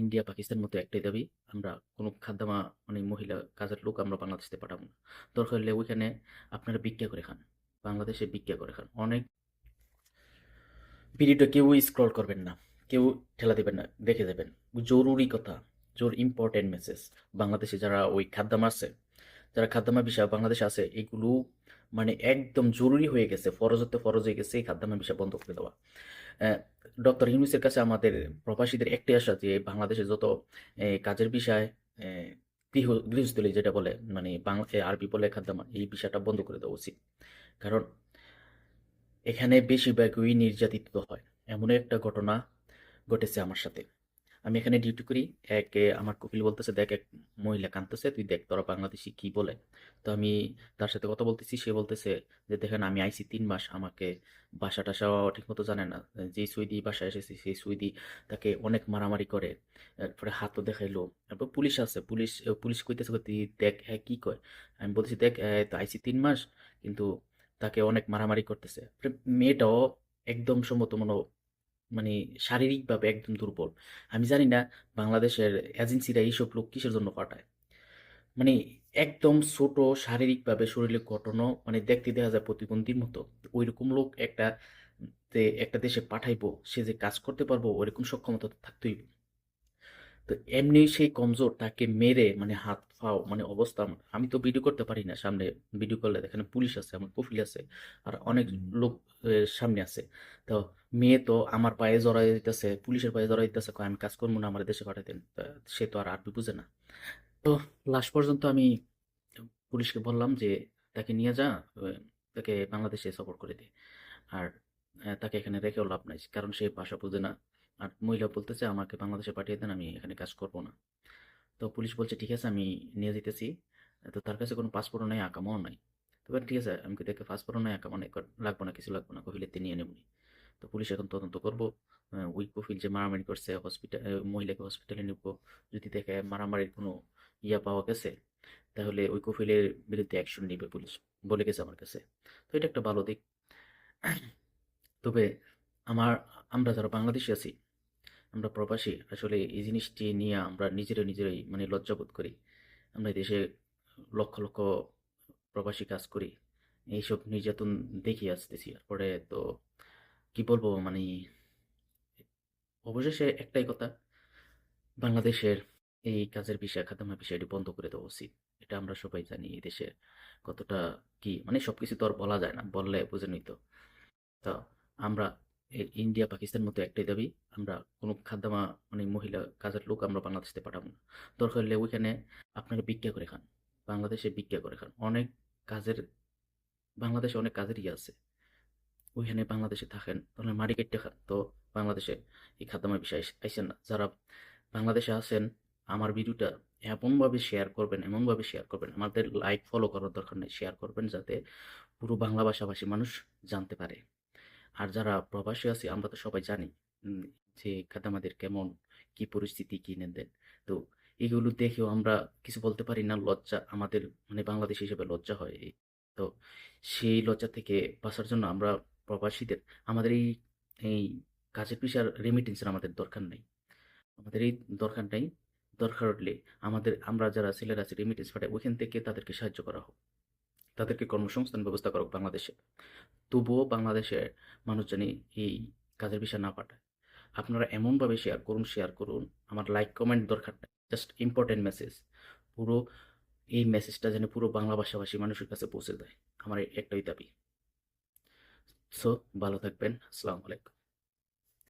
India, Pakistan মতো একটাই দাবি, আমরা কোনো খাদ্দামা মানে মহিলা কাজের লোক আমরা বাংলাদেশে পাঠাবো না। দরকার হলে ওইখানে আপনারা ভিক্ষা করে খান। বাংলাদেশে ভিক্ষা করে খান। অনেক ভিডিওটা কেউই স্ক্রল করবেন না। কেউ ঠেলা দেবেন না। দেখে যাবেন। জরুরি কথা, জোর ইম্পর্টেন্ট মেসেজ। বাংলাদেশে যারা ওই খাদ্দামা আছে, যারা খাদ্দামা বিষয় বাংলাদেশে আছে, এগুলো মানে একদম জরুরি হয়ে গেছে। ফরজ হতে ফরজ হয়ে গেছে, এই খাদ্দামা বিষয় বন্ধ করে দেওয়া। ডক্টর ইউনূসের কাছে আমাদের প্রবাসীদের একটি আশা যে বাংলাদেশে যত কাজের বিষয় গৃহ, গৃহস্থলী যেটা বলে মানে বাংলা আরবি বলে খাদ্দামা এই বিষয়টা বন্ধ করে দেওয়া উচিত। কারণ এখানে বেশিরভাগই নির্যাতিত হয়। এমন একটা ঘটনা ঘটেছে আমার সাথে। আমি এখানে ডিউটি করি। এক আমার কফিল বলতেছে, "দেখ এক মহিলা কাঁদতেছে। তুই দেখ তোরা বাংলাদেশি কি বলে?" তো আমি তার সাথে কথা বলতেছি। সে বলতেছে যে, "দেখেন আমি আইছি তিন মাস। আমাকে ভাষা-টাষাও ঠিকমতো জানে না। যেই সুইদি বাসায় এসেছি সেই সুইদি তাকে অনেক মারামারি করে। এরপরে হাতও দেখাইলো। তারপর পুলিশ আছে। পুলিশ পুলিশ কইতেছে, "তুই দেখ হ্যাঁ কী কয়?" আমি বলতেছি, "দেখ তো আইছি তিন মাস। কিন্তু তাকে অনেক মারামারি করতেছে।" মেয়েটাও একদম সম্ভবত মনো মানে শারীরিকভাবে একদম দুর্বল। আমি জানি না বাংলাদেশের এজেন্সিরা এইসব লোক কিসের জন্য পাঠায়। মানে একদম ছোট শারীরিকভাবে শরীরের গঠনও মানে দেখতে দেখা যায় প্রতিবন্ধীর মতো। ওই রকম লোক একটা একটা দেশে পাঠাইবো, সে যে কাজ করতে পারব ওইরকম সক্ষমতা থাকতেই। তো এমনি সেই কমজোর তাকে মেরে মানে হাত পাও মানে অবস্থা আমি তো ভিডিও করতে পারি না সামনে ভিডিও করলে এখানে পুলিশ আছে, আমার কফিল আছে আর অনেক লোক সামনে আছে। তো মেয়ে তো আমার পায়ে জড়াই দিতেছে পুলিশের পায়ে যাইতেছে, কয়, "আমি কাজ করব না, আমারে দেশে পাঠায় দেন।" সে তো আর আরবি বুঝে না। তো লাস্ট পর্যন্ত আমি পুলিশকে বললাম যে, "তাকে নিয়ে যা, তাকে বাংলাদেশে সফর করে দে। আর তাকে এখানে রেখেও লাভ নাই। কারণ সে ভাষা বুঝে না।" আর মহিলা বলতেছে, "আমাকে বাংলাদেশে পাঠিয়ে দেন, আমি এখানে কাজ করব না।" তো পুলিশ বলছে, "ঠিক আছে আমি নিয়ে যেতেছি তো তার কাছে কোনো পাসপোর্টও নাই, আকামাও নাই। তো "ঠিক আছে।" আমি "দেখে পাসপোর্টও নাই, আকামা নাই।" "লাগবো না, কিছু লাগবো না। কফিলেতে নিয়ে নেবনি।" তো পুলিশ এখন তদন্ত করব ওই কফিল যে মারামারি করছে হসপিটাল মহিলাকে হসপিটালে নিব যদি দেখে মারামারির কোনো ইয়া পাওয়া গেছে, তাহলে ওই কফিলের বিরুদ্ধে অ্যাকশন নিবে পুলিশ। বলে গেছে আমার কাছে। তো এটা একটা ভালো দিক। তবে আমার আমরা যারা বাংলাদেশী আছি, আমরা প্রবাসী আসলে এই জিনিসটি নিয়ে আমরা নিজেরা নিজেরাই মানে লজ্জাবোধ করি। আমরা দেশে লক্ষ, লক্ষ প্রবাসী কাজ করি। এইসব নির্যাতন দেখে আসতেছি। এরপরে তো কি বলব মানে অবশেষে একটাই কথা, বাংলাদেশের এই কাজের বিষয়, খাদ্যামা বিষয়টি বন্ধ করে দেওয়া উচিত। এটা আমরা সবাই জানি এই দেশে কতটা কি মানে সবকিছু তো আর বলা যায় না। বললে বুঝেনই তো। তো আমরা ইন্ডিয়া, পাকিস্তান মতো একটাই দাবি, আমরা কোনো খাদ্দামা মানে মহিলা কাজের লোক আমরা বাংলাদেশে পাঠাবো না। দরকার হলে ওইখানে আপনারা ভিক্ষা করে খান। বাংলাদেশে ভিক্ষা করে খান। অনেক কাজের বাংলাদেশে অনেক কাজের ইয়ে আছে। ওইখানে বাংলাদেশে থাকেন, তাহলে কাইট্টা খান। তো বাংলাদেশে এই খাদ্যামার বিষয়ে আইস আইসেন না। যারা বাংলাদেশে আছেন, আমার ভিডিওটা এমনভাবে শেয়ার করবেন, এমনভাবে শেয়ার করবেন, আমাদের লাইক ফলো করার দরকার নেই। শেয়ার করবেন যাতে পুরো বাংলা ভাষাভাষী মানুষ জানতে পারে। আর যারা প্রবাসী আছি আমরা তো সবাই জানি যে খাদ্দামাদের কেমন, কি পরিস্থিতি, কি লেনদেন। তো এগুলো দেখেও আমরা কিছু বলতে পারি না। লজ্জা আমাদের মানে বাংলাদেশ হিসেবে লজ্জা হয়। এই তো সেই লজ্জা থেকে বাঁচার জন্য আমরা প্রবাসীদের আমাদের এই এই কাজের পেশার রেমিটেন্স এর আমাদের দরকার নেই আমাদের এই দরকার নাই। দরকার হলে আমাদের আমরা যারা ছেলেরা আছি রেমিটেন্স পাঠাই ওইখান থেকে তাদেরকে সাহায্য করা হোক। তাদেরকে কর্মসংস্থান ব্যবস্থা করুক বাংলাদেশে। তবুও বাংলাদেশের মানুষ জানি এই কাজের বিষয় না পাঠায়। আপনারা এমনভাবে শেয়ার করুন, শেয়ার করুন। আমার লাইক, কমেন্ট দরকার। Just important message. পুরো এই মেসেজটা যেন পুরো বাংলা ভাষাভাষী মানুষের কাছে পৌঁছে দেয় আমার একটাই দাবি। সো ভালো থাকবেন। আসসালামু আলাইকুম।